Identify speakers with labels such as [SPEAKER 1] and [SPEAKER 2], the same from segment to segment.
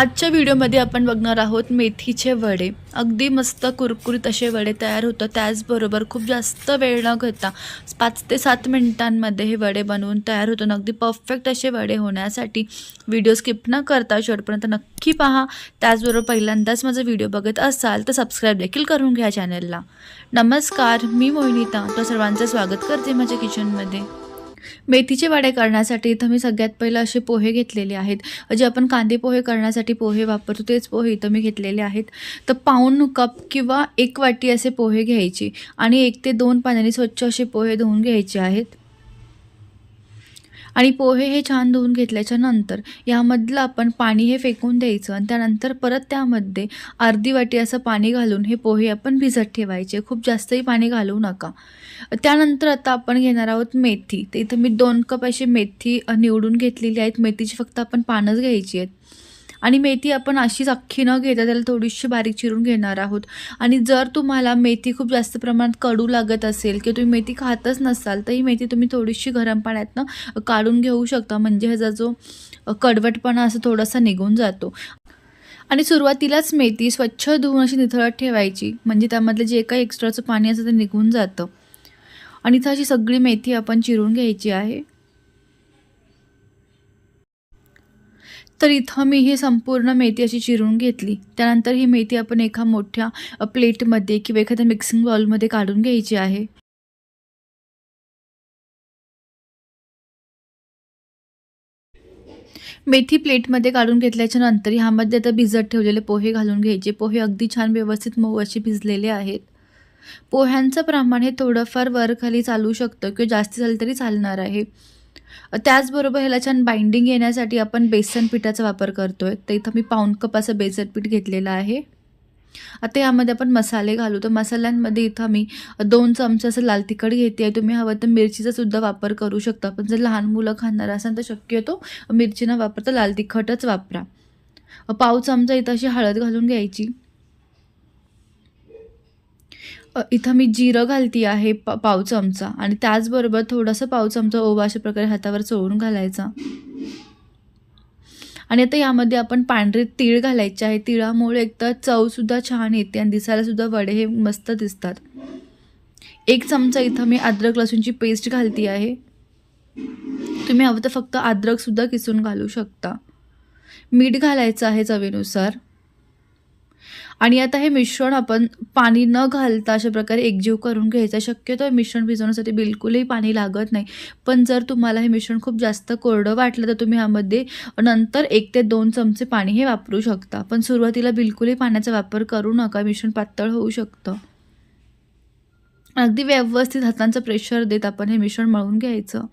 [SPEAKER 1] आजच्या व्हिडिओमध्ये आपण बघणार आहोत मेथीचे वडे. अगदी मस्त कुरकुरीत असे वडे तयार होतं. त्याचबरोबर खूप जास्त वेळ न घेता पाच ते सात मिनिटांमध्ये हे वडे बनवून तयार होतं अगदी परफेक्ट असे वडे होण्यासाठी व्हिडिओ स्किप न करता शेवटपर्यंत नक्की पहा. त्याचबरोबर पहिल्यांदाच माझा व्हिडिओ बघत असाल तर सबस्क्राईब देखील करून घ्या चॅनलला नमस्कार मी मोहिनीता. तर सर्वांचं स्वागत करते माझ्या किचनमध्ये मेथीचे वडे करण्यासाठी इथं मी सगळ्यात पहिलं असे पोहे घेतलेले आहेत. जे आपण कांदे पोहे करण्यासाठी पोहे वापरतो तेच पोहे इथं मी घेतलेले आहेत. तर पाऊण कप किंवा एक वाटी असे पोहे घ्यायचे आणि एक ते दोन पाण्याने स्वच्छ असे पोहे धुवून घ्यायचे आहेत. आणि पोहे हे छान धुवून घेतल्याच्या नंतर यामधलं आपण पाणी हे फेकून द्यायचं आणि त्यानंतर परत त्यामध्ये अर्धी वाटी असं पाणी घालून हे पोहे आपण भिजत ठेवायचे. खूप जास्तही पाणी घालवू नका. त्यानंतर आता आपण घेणार आहोत मेथी. तर इथं मी दोन कप अशी मेथी निवडून घेतलेली आहेत. मेथीची फक्त आपण पानच घ्यायची आहेत. आणि मेथी आपण अशीच अख्खी न घेता त्याला थोडीशी बारीक चिरून घेणार आहोत. आणि जर तुम्हाला मेथी खूप जास्त प्रमाणात कडू लागत असेल किंवा तुम्ही मेथी खातच नसाल तर ही मेथी तुम्ही थोडीशी गरम पाण्यातनं काढून घेऊ शकता. म्हणजे ह्याचा जो कडवटपणा असं थोडासा निघून जातो. आणि सुरुवातीलाच मेथी स्वच्छ धुवून अशी निथळत ठेवायची. म्हणजे त्यामधलं जे काही एक्स्ट्राचं पाणी असतं ते निघून जातं. आणि इथं अशी सगळी मेथी आपण चिरून घ्यायची आहे. तर इथं मी ही संपूर्ण मेथी अशी चिरून घेतली. त्यानंतर ही मेथी आपण एका मोठ्या प्लेटमध्ये किंवा एखाद्या मिक्सिंग बॉलमध्ये काढून घ्यायची आहे. मेथी प्लेटमध्ये काढून घेतल्याच्या नंतर ह्यामध्ये आता भिजत ठेवलेले पोहे घालून घ्यायचे. पोहे अगदी छान व्यवस्थित मऊ असे भिजलेले आहेत. पोह्यांचं प्रमाण हे थोडंफार वर खाली चालू शकतं किंवा जास्त झालं तरी चालणार आहे. त्याचबरोबर ह्याला छान बाइंडिंग येण्यासाठी आपण बेसन पिठाचा वापर करतो आहे तर इथं मी पाऊण कप असं बेसन पीठ घेतलेलं आहे. आता यामध्ये आपण मसाले घालू. तर मसाल्यांमध्ये इथं मी दोन चमचे असं लाल तिखट घेते आहे. तुम्ही हवं तर मिरचीचा सुद्धा वापर करू शकता. पण जर लहान मुलं खाणार असाल तर शक्यतो मिरची न वापरता लाल तिखटच वापरा. पाव चमचा इथं अशी हळद घालून घ्यायची. इथं मी जिरं घालती आहे प पाव चमचा. आणि त्याचबरोबर थोडंसं पाव चमचा ओवा अशा प्रकारे हातावर चोळून घालायचा. आणि आता यामध्ये आपण पांढरे तीळ घालायचे आहे. तिळामुळे एकतर चवसुद्धा छान येते आणि दिसायलासुद्धा वडे हे मस्त दिसतात. एक चमचा इथं मी अद्रक लसूणची पेस्ट घालती आहे. तुम्ही हवं तर फक्त अद्रकसुद्धा किसून घालू शकता. मीठ घालायचं आहे चवीनुसार. आणि आता हे मिश्रण आपण पाणी न घालता अशा प्रकारे एकजीव करून घ्यायचं. शक्यतो मिश्रण भिजवण्यासाठी बिलकुलही पाणी लागत नाही. पण जर तुम्हाला हे मिश्रण खूप जास्त कोरडं वाटलं तर तुम्ही ह्यामध्ये नंतर एक ते दोन चमचे पाणी हे वापरू शकता. पण सुरुवातीला बिलकुलही पाण्याचा वापर करू नका. मिश्रण पातळ होऊ शकतं. अगदी व्यवस्थित हातांचं प्रेशर देत आपण हे मिश्रण मळून घ्यायचं.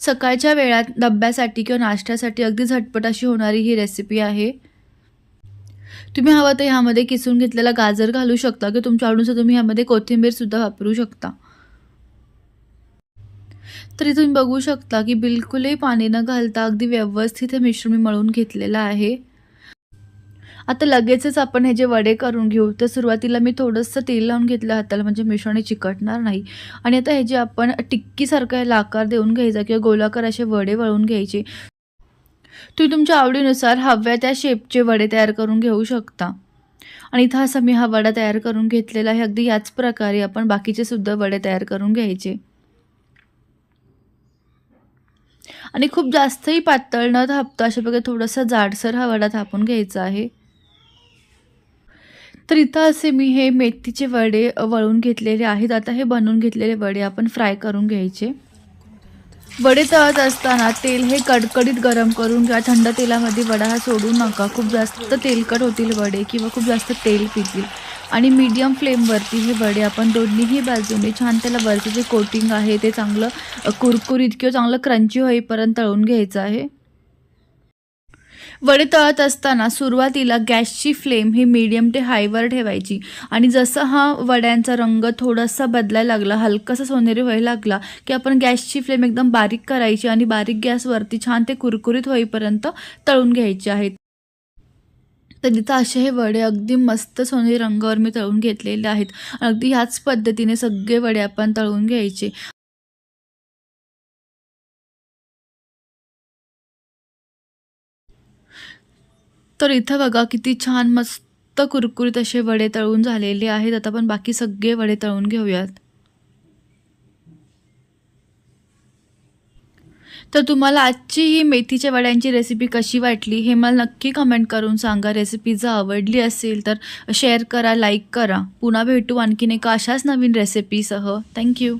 [SPEAKER 1] सकाळच्या वेळात डब्यासाठी किंवा नाश्त्यासाठी अगदी झटपट अशी होणारी ही रेसिपी आहे. तुम्ही हवं तर ह्यामध्ये किसून घेतलेला गाजर घालू शकता किंवा तुमच्या आवडीनुसार तुम्ही ह्यामध्ये कोथिंबीरसुद्धा वापरू शकता. तरी तुम्ही बघू शकता की बिलकुलही पाणी न घालता अगदी व्यवस्थित हे मिश्रण मी मळून घेतलेलं आहे. आता लगेचच आपण हे जे वडे करून घेऊ तर सुरुवातीला मी थोडंसं तेल लावून घेतलं हाताला म्हणजे मिश्रण चिकटणार नाही. आणि आता हे जे आपण टिक्कीसारखं याला आकार देऊन घ्यायचा किंवा गोलाकार असे वडे वळून घ्यायचे तुम्ही तुमच्या आवडीनुसार हव्या त्या शेपचे वडे तयार करून घेऊ शकता. आणि इथं असा मी हा वडा तयार करून घेतलेला आहे अगदी याच प्रकारे आपण बाकीचे सुद्धा वडे तयार करून घ्यायचे. आणि खूप जास्तही पातळ न थापता अशा प्रकारे थोडासा जाडसर हा वडा थापून घ्यायचा आहे. तर इथं असे मी हे मेथीचे वडे वळून घेतलेले आहेत. आता हे बनवून घेतलेले वडे आपण फ्राय करून घ्यायचे. वडे तळत असताना तेल हे कडकडीत गरम करून किंवा थंड तेलामध्ये वडा हा सोडू नका. खूप जास्त तेलकट होतील वडे किंवा खूप जास्त तेल पितील. आणि मीडियम फ्लेमवरती हे वडे आपण दोन्हीही बाजूने छान त्याला वरचं जे कोटिंग आहे ते चांगलं कुरकुरीत किंवा चांगलं क्रंची होईपर्यंत तळून घ्यायचं आहे. वडे तळत असताना सुरुवातीला गॅसची फ्लेम ही मीडियम ते हायवर ठेवायची. आणि जसं हा वड्यांचा रंग थोडासा बदलायला लागला हलकासा सोनेरी व्हायला लागला की आपण गॅसची फ्लेम एकदम बारीक करायची आणि बारीक गॅसवरती छान ते कुरकुरीत होईपर्यंत तळून घ्यायचे आहेत. तर तिथं असे हे वडे अगदी मस्त सोनेरी रंगावर मी तळून घेतलेले आहेत. अगदी ह्याच पद्धतीने सगळे वडे आपण तळून घ्यायचे. तर इथं बघा किती छान मस्त कुरकुरीत असे वडे तळून झालेले आहेत. आता आपण बाकी सगळे वडे तळून घेऊयात. तर तुम्हाला आजची ही मेथीच्या वड्यांची रेसिपी कशी वाटली हे मला नक्की कमेंट करून सांगा. रेसिपी जर आवडली असेल तर शेअर करा लाईक करा. पुन्हा भेटू आणखीन एका अशाच नवीन रेसिपीसह थँक्यू